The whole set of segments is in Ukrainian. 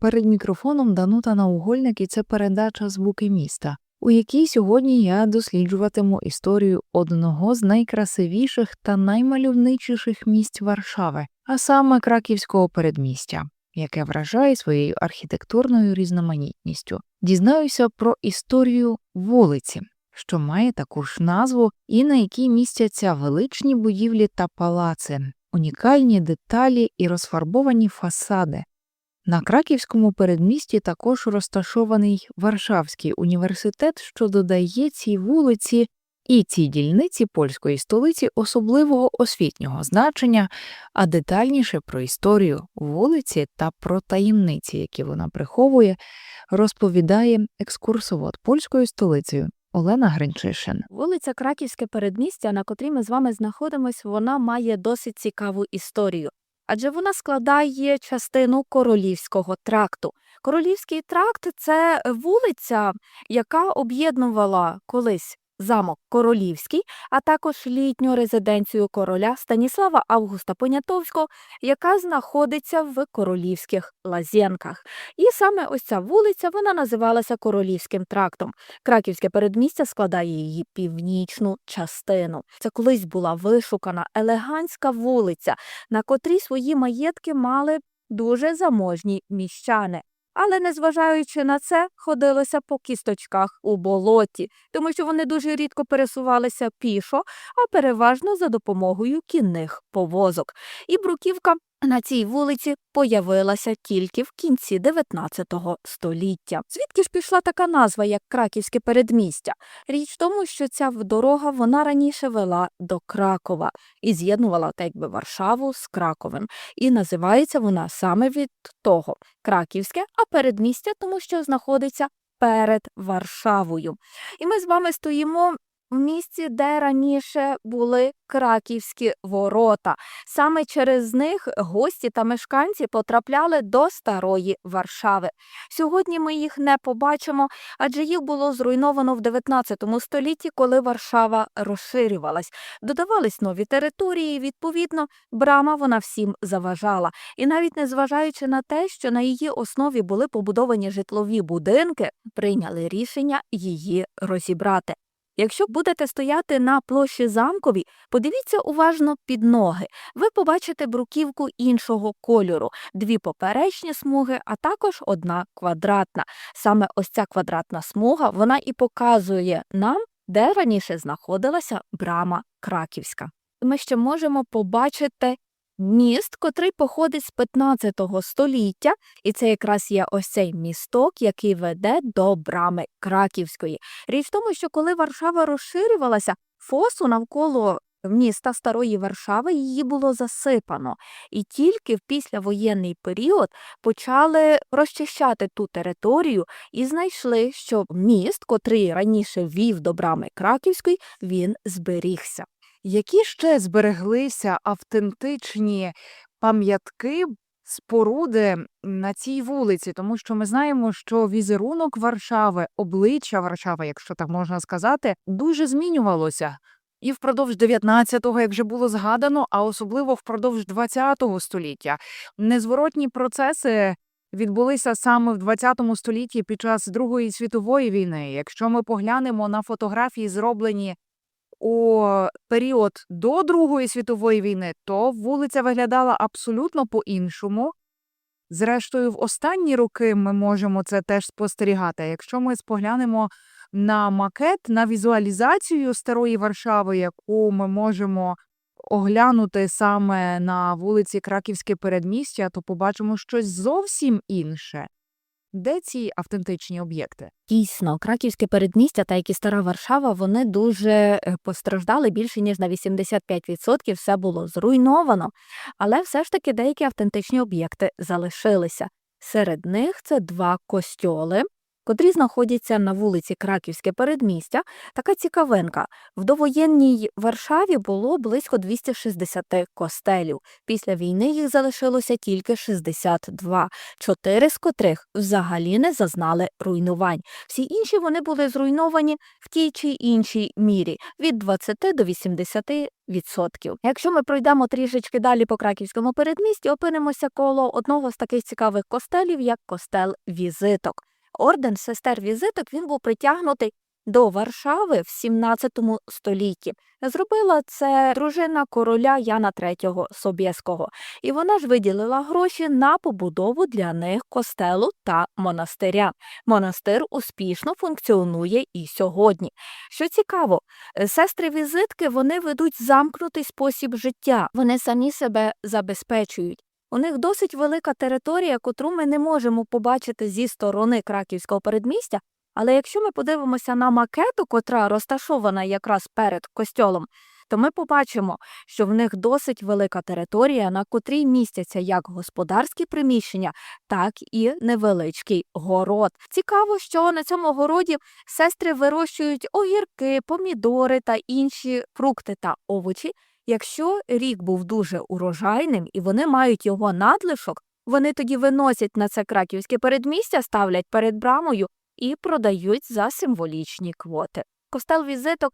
Перед мікрофоном Данута Наугольник і це передача Звуки міста, у якій сьогодні я досліджуватиму історію одного з найкрасивіших та наймальовничіших місць Варшави, а саме краківського передмістя, яке вражає своєю архітектурною різноманітністю. Дізнаюся про історію вулиці, що має таку ж назву, і на якій містяться величні будівлі та палаци, унікальні деталі і розфарбовані фасади. На краківському передмісті також розташований Варшавський університет, що додає цій вулиці і цій дільниці польської столиці особливого освітнього значення, а детальніше про історію вулиці та про таємниці, які вона приховує, розповідає екскурсовод польською столицею Олена Гринчишин. Вулиця Краківське передмістя, на котрій ми з вами знаходимось, вона має досить цікаву історію. Адже вона складає частину королівського тракту. Королівський тракт це вулиця, яка об'єднувала колись замок Королівський, а також літню резиденцію короля Станіслава Августа Понятовського, яка знаходиться в королівських лазєнках. І саме ось ця вулиця вона називалася Королівським трактом. Краківське передмістя складає її північну частину. Це колись була вишукана елегантська вулиця, на котрій свої маєтки мали дуже заможні міщани. Але, незважаючи на це, ходилося по кісточках у болоті, тому що вони дуже рідко пересувалися пішо, а переважно за допомогою кінних повозок. І бруківка на цій вулиці появилася тільки в кінці 19 століття. Звідки ж пішла така назва, як Краківське передмістя? Річ в тому, що ця дорога вона раніше вела до Кракова і з'єднувала так якби Варшаву з Краковим. І називається вона саме від того Краківське, а передмістя, тому що знаходиться перед Варшавою. І ми з вами стоїмо в місці, де раніше були краківські ворота. Саме через них гості та мешканці потрапляли до старої Варшави. Сьогодні ми їх не побачимо, адже їх було зруйновано в 19 столітті, коли Варшава розширювалась. Додавались нові території, відповідно, брама вона всім заважала. І навіть незважаючи на те, що на її основі були побудовані житлові будинки, прийняли рішення її розібрати. Якщо будете стояти на площі замковій, подивіться уважно під ноги. Ви побачите бруківку іншого кольору, дві поперечні смуги, а також одна квадратна. Саме ось ця квадратна смуга вона і показує нам, де раніше знаходилася брама Краківська. Ми ще можемо побачити міст, котрий походить з 15 століття, і це якраз є ось цей місток, який веде до брами Краківської. Річ в тому, що коли Варшава розширювалася, фосу навколо міста Старої Варшави її було засипано, і тільки в післявоєнний період почали розчищати ту територію і знайшли, що міст, котрий раніше вів до брами Краківської, він зберігся. Які ще збереглися автентичні пам'ятки, споруди на цій вулиці? Тому що ми знаємо, що візерунок Варшави, обличчя Варшави, якщо так можна сказати, дуже змінювалося. І впродовж 19-го, як вже було згадано, а особливо впродовж 20-го століття. Незворотні процеси відбулися саме в 20 столітті під час Другої світової війни. Якщо ми поглянемо на фотографії, зроблені у період до Другої світової війни, то вулиця виглядала абсолютно по-іншому. Зрештою, в останні роки ми можемо це теж спостерігати. Якщо ми споглянемо на макет, на візуалізацію старої Варшави, яку ми можемо оглянути саме на вулиці Краківське передмістя, то побачимо щось зовсім інше. Де ці автентичні об'єкти? Дійсно, краківське передмістя та як і стара Варшава, вони дуже е, постраждали більше ніж на 85%, все було зруйновано, але все ж таки деякі автентичні об'єкти залишилися. Серед них це два костьоли. Котрі знаходяться на вулиці Краківське передмістя. Така цікавинка. В довоєнній Варшаві було близько 260 костелів. Після війни їх залишилося тільки 62, чотири з котрих взагалі не зазнали руйнувань. Всі інші вони були зруйновані в тій чи іншій мірі від 20 до 80 відсотків. Якщо ми пройдемо трішечки далі по краківському передмісті, опинимося коло одного з таких цікавих костелів, як костел візиток. Орден сестер візиток він був притягнутий до Варшави в 17 столітті. Зробила це дружина короля Яна III Собєського, і вона ж виділила гроші на побудову для них костелу та монастиря. Монастир успішно функціонує і сьогодні. Що цікаво, сестри візитки вони ведуть замкнутий спосіб життя. Вони самі себе забезпечують. У них досить велика територія, котру ми не можемо побачити зі сторони краківського передмістя. Але якщо ми подивимося на макету, котра розташована якраз перед костьолом, то ми побачимо, що в них досить велика територія, на котрій містяться як господарські приміщення, так і невеличкий город. Цікаво, що на цьому городі сестри вирощують огірки, помідори та інші фрукти та овочі. Якщо рік був дуже урожайним і вони мають його надлишок, вони тоді виносять на це краківське передмістя, ставлять перед брамою і продають за символічні квоти. Костел візиток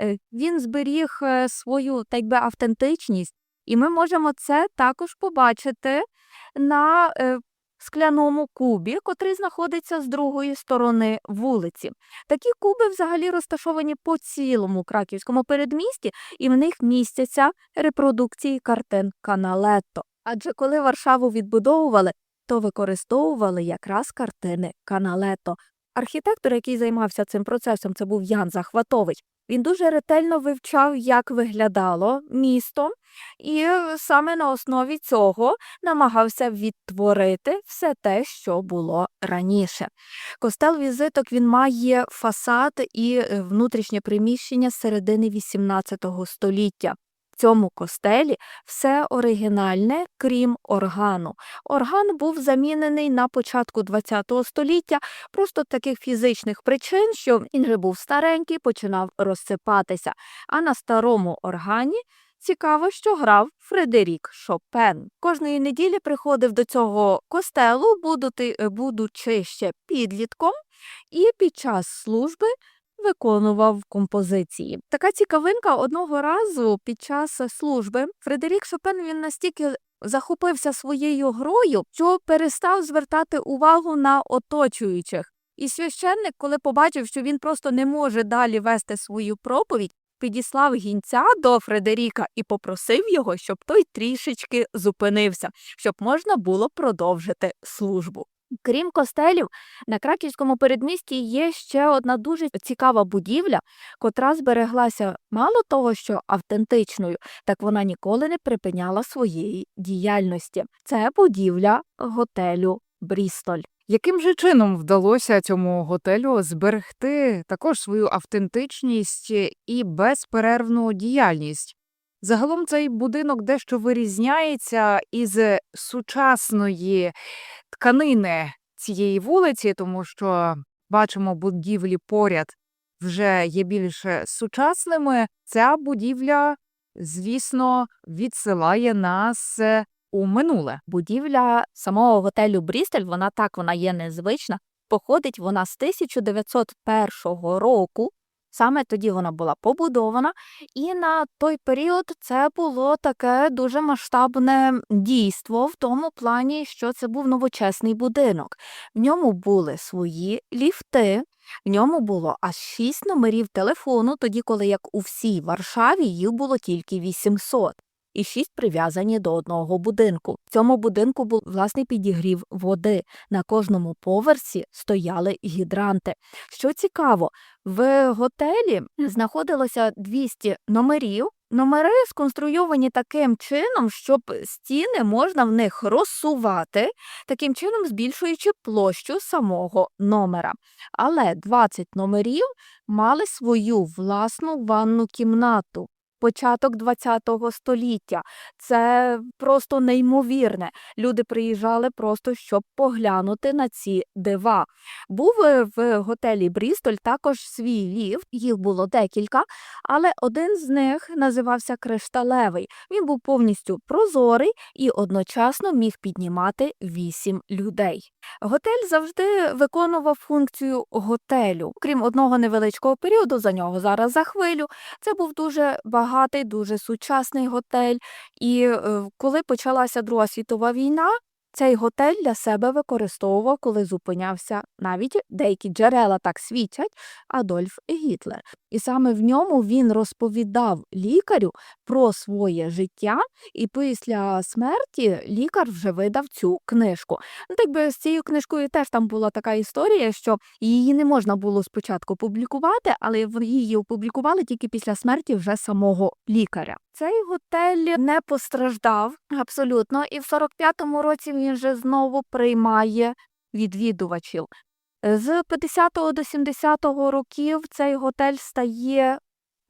е, він зберіг е, свою так би автентичність, і ми можемо це також побачити на е, скляному кубі, котрий знаходиться з другої сторони вулиці. Такі куби взагалі розташовані по цілому краківському передмісті, і в них містяться репродукції картин Каналетто. Адже коли Варшаву відбудовували, то використовували якраз картини Каналетто. Архітектор, який займався цим процесом, це був Ян Захватович. Він дуже ретельно вивчав, як виглядало місто, і саме на основі цього намагався відтворити все те, що було раніше. Костел візиток він має фасад і е, внутрішнє приміщення середини XVIII століття. Цьому костелі все оригінальне, крім органу. Орган був замінений на початку ХХ століття просто таких фізичних причин, що він вже був старенький, починав розсипатися. А на старому органі цікаво, що грав Фредерік Шопен. Кожної неділі приходив до цього костелу, будучи ще підлітком, і під час служби виконував композиції. Така цікавинка одного разу під час служби Фредерік Шопен він настільки захопився своєю грою, що перестав звертати увагу на оточуючих. І священник, коли побачив, що він просто не може далі вести свою проповідь, підіслав гінця до Фредеріка і попросив його, щоб той трішечки зупинився, щоб можна було продовжити службу. Крім костелів, на краківському передмісті є ще одна дуже цікава будівля, котра збереглася мало того, що автентичною, так вона ніколи не припиняла своєї діяльності. Це будівля готелю Брістоль. Яким же чином вдалося цьому готелю зберегти також свою автентичність і безперервну діяльність? Загалом цей будинок дещо вирізняється із сучасної тканини цієї вулиці, тому що бачимо будівлі поряд вже є більш сучасними. Ця будівля, звісно, відсилає нас е, у минуле. Будівля самого готелю Брістель, вона так вона є незвична. Походить вона з 1901 року. Саме тоді вона була побудована, і на той період це було таке дуже масштабне дійство в тому плані, що це був новочесний будинок. В ньому були свої ліфти, в ньому було аж шість номерів телефону, тоді, коли як у всій Варшаві їх було тільки 800 і шість прив'язані до одного будинку. В цьому будинку був власний підігрів води. На кожному поверсі стояли гідранти. Що цікаво, в готелі знаходилося 200 номерів. Номери сконструйовані таким чином, щоб стіни можна в них розсувати, таким чином збільшуючи площу самого номера. Але 20 номерів мали свою власну ванну кімнату. Початок ХХ століття. Це просто неймовірне. Люди приїжджали просто щоб поглянути на ці дива. Був е, в готелі Брістоль також свій ліфт, їх було декілька, але один з них називався кришталевий. Він був повністю прозорий і одночасно міг піднімати вісім людей. Готель завжди виконував функцію готелю. Крім одного невеличкого періоду, за нього зараз за хвилю. Це був дуже багатий, дуже сучасний готель. І е, коли почалася Друга світова війна, цей готель для себе використовував, коли зупинявся навіть деякі джерела так свідчать Адольф Гітлер. І саме в ньому він розповідав лікарю про своє життя, і після смерті лікар вже видав цю книжку. Ну, так би з цією книжкою теж там була така історія, що її не можна було спочатку публікувати, але її опублікували тільки після смерті вже самого лікаря. Цей готель не постраждав абсолютно, і в 45-му році він вже знову приймає відвідувачів. З 50-го до 70-го років цей готель стає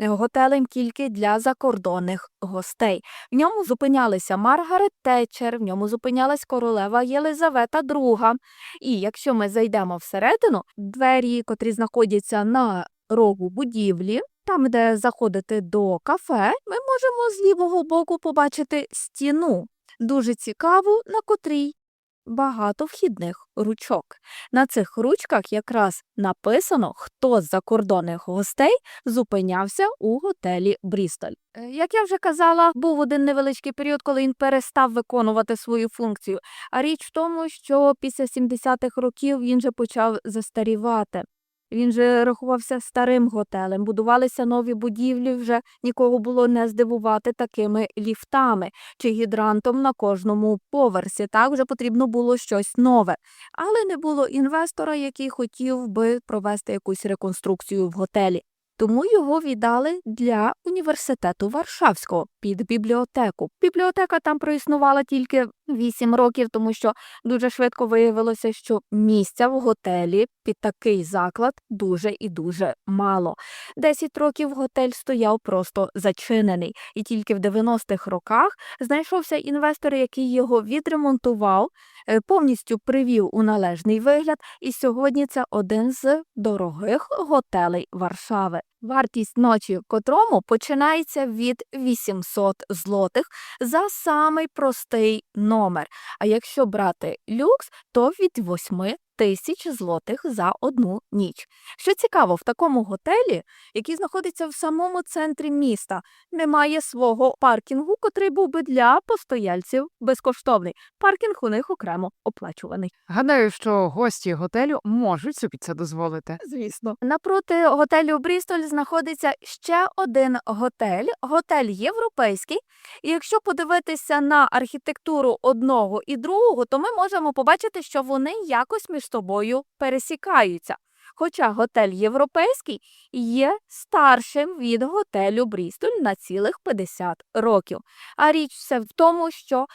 готелем тільки для закордонних гостей. В ньому зупинялися Маргарет Тетчер, в ньому зупинялась королева Єлизавета II. І якщо ми зайдемо всередину, двері, котрі знаходяться на рогу будівлі, там, де заходити до кафе, ми можемо з лівого боку побачити стіну, дуже цікаву, на котрій багато вхідних ручок. На цих ручках якраз написано, хто з закордонних гостей зупинявся у готелі Брістоль. Е, Як я вже казала, був один невеличкий період, коли він перестав виконувати свою функцію. А річ в тому, що після 70-х років він же почав застарівати. Він же рахувався старим готелем, будувалися нові будівлі, вже нікого було не здивувати такими ліфтами чи гідрантом на кожному поверсі. Так вже потрібно було щось нове. Але не було інвестора, який хотів би провести якусь реконструкцію в готелі. Тому його віддали для університету Варшавського під бібліотеку. Бібліотека там проіснувала тільки 8 років, тому що дуже швидко виявилося, що місця в готелі під такий заклад дуже і дуже мало. 10 років готель стояв просто зачинений, і тільки в 90-х роках знайшовся інвестор, який його відремонтував, е, повністю привів у належний вигляд, і сьогодні це один з дорогих готелей Варшави. Вартість ночі котрому починається від 800 злотих за самий простий номер. А якщо брати люкс, то від 8 тисяч злотих за одну ніч. Що цікаво, в такому готелі, який знаходиться в самому центрі міста, немає свого паркінгу, котрий був би для постояльців безкоштовний. Паркінг у них окремо оплачуваний. Гадаю, що гості готелю можуть собі це дозволити. Звісно, напроти готелю Брістоль знаходиться ще один готель, готель європейський. І якщо подивитися на архітектуру одного і другого, то ми можемо побачити, що вони якось між собою пересікаються. Хоча готель європейський є старшим від готелю Брістоль на цілих 50 років. А річ все в тому, що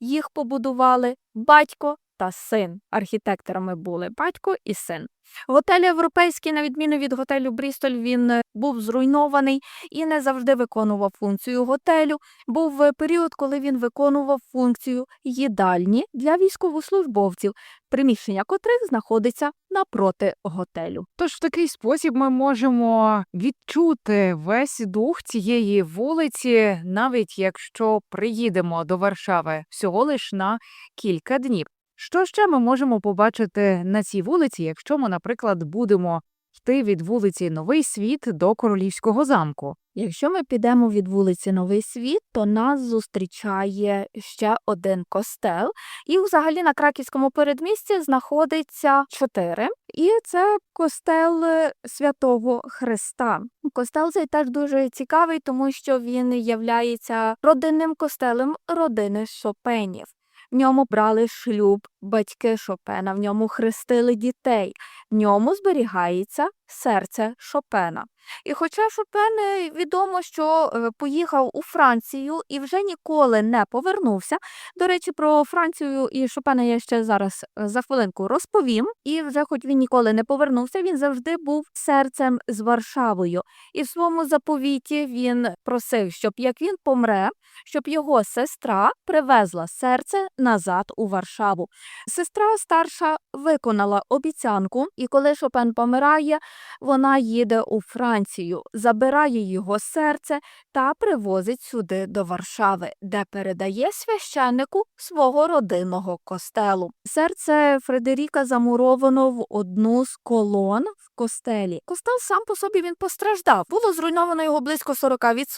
їх побудували батько та син. Архітекторами були батько і син. Готель європейський, на відміну від готелю Брістоль, він е, був зруйнований і не завжди виконував функцію готелю. Був е, період, коли він виконував функцію їдальні для військовослужбовців, приміщення котрих знаходиться напроти готелю. Тож в такий спосіб ми можемо відчути весь дух цієї вулиці, навіть якщо приїдемо до Варшави всього лиш на кілька днів. Що ще ми можемо побачити на цій вулиці, якщо ми, наприклад, будемо йти від вулиці Новий Світ до Королівського замку? Якщо ми підемо від вулиці Новий Світ, то нас зустрічає ще один костел. І взагалі на краківському передмісті знаходиться чотири. І це костел е, Святого Христа. Костел цей теж дуже цікавий, тому що він являється родинним костелем родини Шопенів. В ньому брали шлюб батьки Шопена, в ньому хрестили дітей, в ньому зберігається серце Шопена. І хоча Шопен е, відомо, що е, поїхав у Францію і вже ніколи не повернувся. До речі, про Францію і Шопена я ще зараз е, за хвилинку розповім. І вже, хоч він ніколи не повернувся, він завжди був серцем з Варшавою. І в своєму заповіті він просив, щоб як він помре, щоб його сестра привезла серце назад у Варшаву. Сестра старша виконала обіцянку, і коли Шопен помирає, вона їде у Францію, забирає його серце та привозить сюди до Варшави, де передає священнику свого родинного костелу. Серце Фредеріка замуровано в одну з колон в костелі. Костел сам по собі він постраждав. Було зруйновано його близько 40%,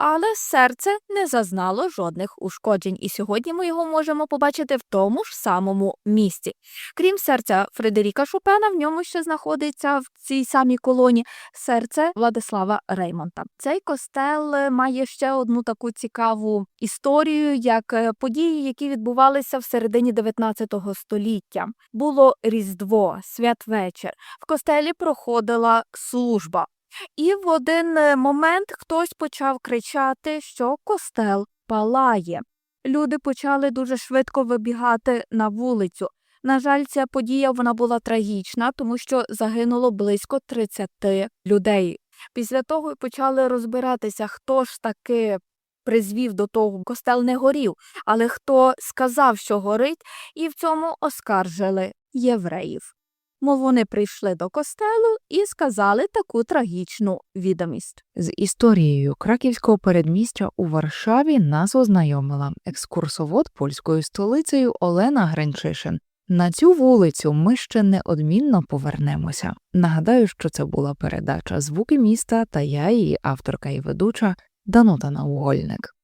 але серце не зазнало жодних ушкоджень. І сьогодні ми його можемо побачити в тому ж самому місці. Крім серця Фредеріка Шопена, в ньому ще знаходиться в цій самій колоні серце Владислава Реймонта. Цей костел е, має ще одну таку цікаву історію, як е, події, які відбувалися в середині 19 століття. Було Різдво, святвечір. В костелі проходила служба. І в один е, момент хтось почав кричати, що костел палає. Люди почали дуже швидко вибігати на вулицю. На жаль, ця подія вона була трагічна, тому що загинуло близько 30 людей. Після того почали розбиратися, хто ж таки призвів до того, костел не горів, але хто сказав, що горить, і в цьому оскаржили євреїв. Мов вони прийшли до костелу і сказали таку трагічну відомість. З історією краківського передмістя у Варшаві нас ознайомила екскурсовод польською столицею Олена Гренчишин. На цю вулицю ми ще неодмінно повернемося. Нагадаю, що це була передача Звуки міста та я, її авторка і ведуча Данута Наугольник.